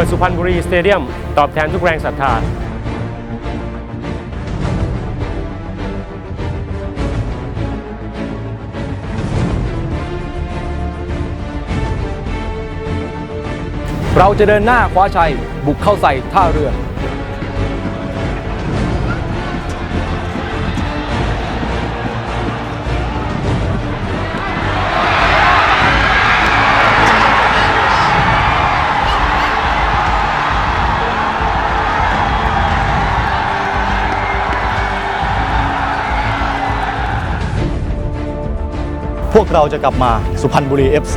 ปิดสุพรรณบุรีสเตเดียม ตอบแทนทุกแรงศรัทธาเราจะเดินหน้าคว้าชัย บุกเข้าใส่ท่าเรือ พวกเราจะกลับมาสุพรรณบุรี FC